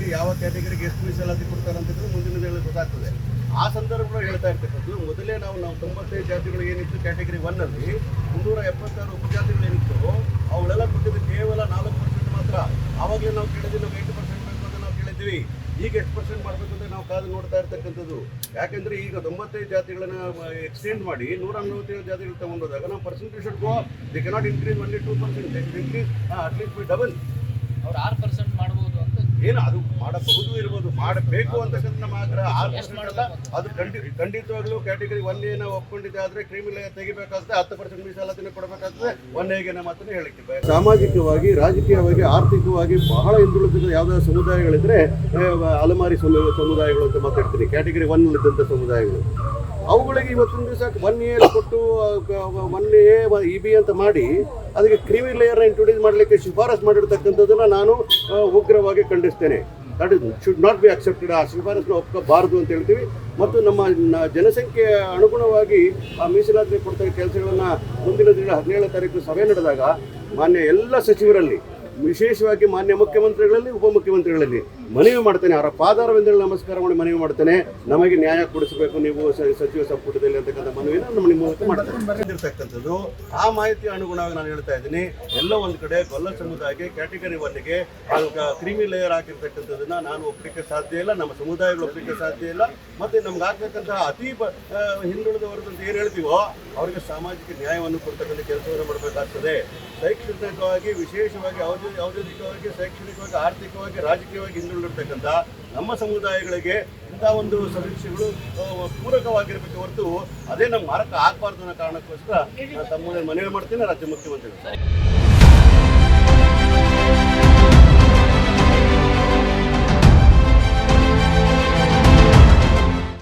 Category ಯಾವ ಕ್ಯಾಟಗರಿಗೆ ಎಷ್ಟು ಮೀಸಲಾತಿ ಕೊಡ್ತಾರೆ ಅಂತಂದ್ರೆ ಮುಂದಿನ ದಿನಗಳಲ್ಲಿ ಗೊತ್ತಾಗ್ತದೆ. ಆ ಸಂದರ್ಭಗಳು ಹೇಳ್ತಾ ಇರ್ತಕ್ಕಂಥದ್ದು, ಮೊದಲೇ ನಾವು ನಾವು ತೊಂಬತ್ತೈದು ಜಾತಿಗಳು ಏನಿತ್ತು ಕ್ಯಾಟಗರಿ ಒನ್ನಲ್ಲಿ ಮುನ್ನೂರ ಎಪ್ಪತ್ತಾರು ಉಪಜಾತಿಗಳು ಏನಿತ್ತು ಅವುಗಳೆಲ್ಲ ಕೊಟ್ಟಿದ್ದು ಕೇವಲ ನಾಲ್ಕು ಪರ್ಸೆಂಟ್ ಮಾತ್ರ. ಆವಾಗಲೇ ನಾವು ಕೇಳಿದ್ವಿ, ನಾವು ಎಂಟು ಪರ್ಸೆಂಟ್ ಬೇಕು ಅಂತ ನಾವು ಕೇಳಿದ್ವಿ. ಈಗ ಎಷ್ಟು ಪರ್ಸೆಂಟ್ ಮಾಡಬೇಕು ಅಂತ ನಾವು ಕಾದು ನೋಡ್ತಾ ಇರ್ತಕ್ಕಂಥದ್ದು. ಯಾಕೆಂದ್ರೆ ಈಗ ತೊಂಬತ್ತೈದು ಜಾತಿಗಳನ್ನ ಎಕ್ಸ್ಟೆಂಡ್ ಮಾಡಿ ನೂರ ನಲವತ್ತೇಳು ಜಾತಿಗಳು ತಗೊಂಡೋದಾಗ ನಾವು percentage go the cannot increase only two percent increase at least be double ಅವ್ರು ಆರು ಪರ್ಸೆಂಟ್ ಅಂತ ಏನು ಅದು ಮಾಡಬಹುದು ಇರ್ಬೋದು ಮಾಡಬೇಕು ಅಂತಕ್ಕಂಥ ಮಾತ್ರ ಆಗ್ರಹ ಮಾಡಲ್ಲ? ಅದು ಖಂಡಿ ಖಂಡಿತವಾಗ್ಲೂ ಕ್ಯಾಟಗರಿ ಒನ್ ಏನ ಒಪ್ಕೊಂಡಿದ್ದೆ ಆದ್ರೆ ಕ್ರಿಮಿನಲ್ ತೆಗಿಬೇಕಾಗ್ತದೆ ಹತ್ತು ಪರ್ಸೆಂಟ್ ಮೀಸಲಾತಿನ ಕೊಡಬೇಕಾಗ್ತದೆ ಒನ್ ಎಗೆ ಮಾತನ್ನು ಹೇಳಿಕ್ಕೆ ಬಯಸ್ತೇನೆ. ಸಾಮಾಜಿಕವಾಗಿ ರಾಜಕೀಯವಾಗಿ ಆರ್ಥಿಕವಾಗಿ ಬಹಳ ಹಿಂದುಳಿದ ಯಾವುದಾದ್ರು ಸಮುದಾಯಗಳಿದ್ರೆ ಅಲೆಮಾರಿ ಅಲಮಾರಿ ಸಮು- ಸಮುದಾಯಗಳು ಅಂತ ಮಾತಾಡ್ತೀನಿ. ಕ್ಯಾಟಗರಿ ಒನ್ ಇದ್ದಂಥ ಸಮುದಾಯಗಳು. ಅವುಗಳಿಗೆ ಇವತ್ತಿನ ದಿವಸ ಒನ್ ಎ ಕೊಟ್ಟು ಒನ್ ಎ ಇ ಬಿ ಅಂತ ಮಾಡಿ, ಅದಕ್ಕೆ ಕ್ರಿಮಿ ಲೇಯರ್ನ ಇಂಟ್ರೊಡ್ಯೂಸ್ ಮಾಡಲಿಕ್ಕೆ ಶಿಫಾರಸ್ ಮಾಡಿರ್ತಕ್ಕಂಥದ್ದನ್ನು ನಾನು ಉಗ್ರವಾಗಿ ಖಂಡಿಸ್ತೇನೆ. That is should not be accepted ಆ ಶಿಫಾರಸ್ನ ಒಪ್ಕೋಬಾರದು ಅಂತ ಹೇಳ್ತೀವಿ. ಮತ್ತು ನಮ್ಮ ಜನಸಂಖ್ಯೆ ಅನುಗುಣವಾಗಿ ಆ ಮೀಸಲಾತಿ ಕೊಡ್ತಕ್ಕ ಕೆಲಸಗಳನ್ನು ಮುಂದಿನ ದಿನ ಹದಿನೇಳನೇ ತಾರೀಕು ಸಭೆ ನಡೆದಾಗ ಮಾನ್ಯ ಎಲ್ಲ ಸಚಿವರಲ್ಲಿ ವಿಶೇಷವಾಗಿ ಮಾನ್ಯ ಮುಖ್ಯಮಂತ್ರಿಗಳಲ್ಲಿ ಉಪಮುಖ್ಯಮಂತ್ರಿಗಳಲ್ಲಿ. ಮನವಿ ಮಾಡ್ತೇನೆ ಅವರ ಪಾದಾರವೆಂದರೆ ನಮಸ್ಕಾರ ಮಾಡಿ ಮನವಿ ಮಾಡ್ತೇನೆ. ನಮಗೆ ನ್ಯಾಯ ಕೊಡಿಸಬೇಕು ನೀವು ಸಚಿವ ಸಂಪುಟದಲ್ಲಿ ಅಂತಕ್ಕಂಥ ಮನವಿನ ನಮ್ಮ ಮೂಲಕ ಮಾಡ್ತಾರೆ ಆ ಮಾಹಿತಿ ಅನುಗುಣವಾಗಿ ನಾನು ಹೇಳ್ತಾ ಇದ್ದೀನಿ. ಎಲ್ಲ ಒಂದು ಕಡೆ ಗೊಲ್ಲ ಸಮುದಾಯಕ್ಕೆ ಕ್ಯಾಟಗರಿ ಒನ್ಗೆ ಕ್ರಿಮಿ ಲೇಯರ್ ಹಾಕಿರ್ತಕ್ಕಂಥದ್ದನ್ನ ನಾನು ಒಪ್ಪಲಿಕ್ಕೆ ಸಾಧ್ಯ ಇಲ್ಲ ನಮ್ಮ ಸಮುದಾಯಗಳು ಒಪ್ಪಲಿಕ್ಕೆ ಸಾಧ್ಯ ಇಲ್ಲ. ಮತ್ತೆ ನಮ್ಗೆ ಆಗ್ತಕ್ಕಂಥ ಅತಿ ಬ- ಆ, ಹಿಂದುಳಿದ ವರ್ಗ ಅಂತ ಏನು ಹೇಳ್ತೀವೋ ಅವರಿಗೆ ಸಾಮಾಜಿಕ ನ್ಯಾಯವನ್ನು ಕೊಡ್ತಕ್ಕಂಥ ಕೆಲಸವನ್ನು ಮಾಡಬೇಕಾಗ್ತದೆ. ಶೈಕ್ಷಣಿಕವಾಗಿ ವಿಶೇಷವಾಗಿ ಔದ್ಯೋಗಿಕ ಔದ್ಯೋಗಿಕವಾಗಿ, ಶೈಕ್ಷಣಿಕವಾಗಿ, ಆರ್ಥಿಕವಾಗಿ, ರಾಜಕೀಯವಾಗಿ ಹಿಂದುಳಿದಿರ್ತಕ್ಕಂಥ ನಮ್ಮ ಸಮುದಾಯಗಳಿಗೆ ಇಂಥ ಒಂದು ಸಮೀಕ್ಷೆಗಳು ಪೂರಕವಾಗಿರಬೇಕು ಹೊರತು ಅದೇ ನಮ್ಮ ಮಾರಕ ಆಗಬಾರ್ದು ಅನ್ನೋ ಕಾರಣಕ್ಕೋಸ್ಕರ ನಾನು ತಮ್ಮ ಮುಂದೆ ಮನವಿ ಮಾಡ್ತೀನಿ, ರಾಜ್ಯ ಮುಖ್ಯಮಂತ್ರಿಗಳು.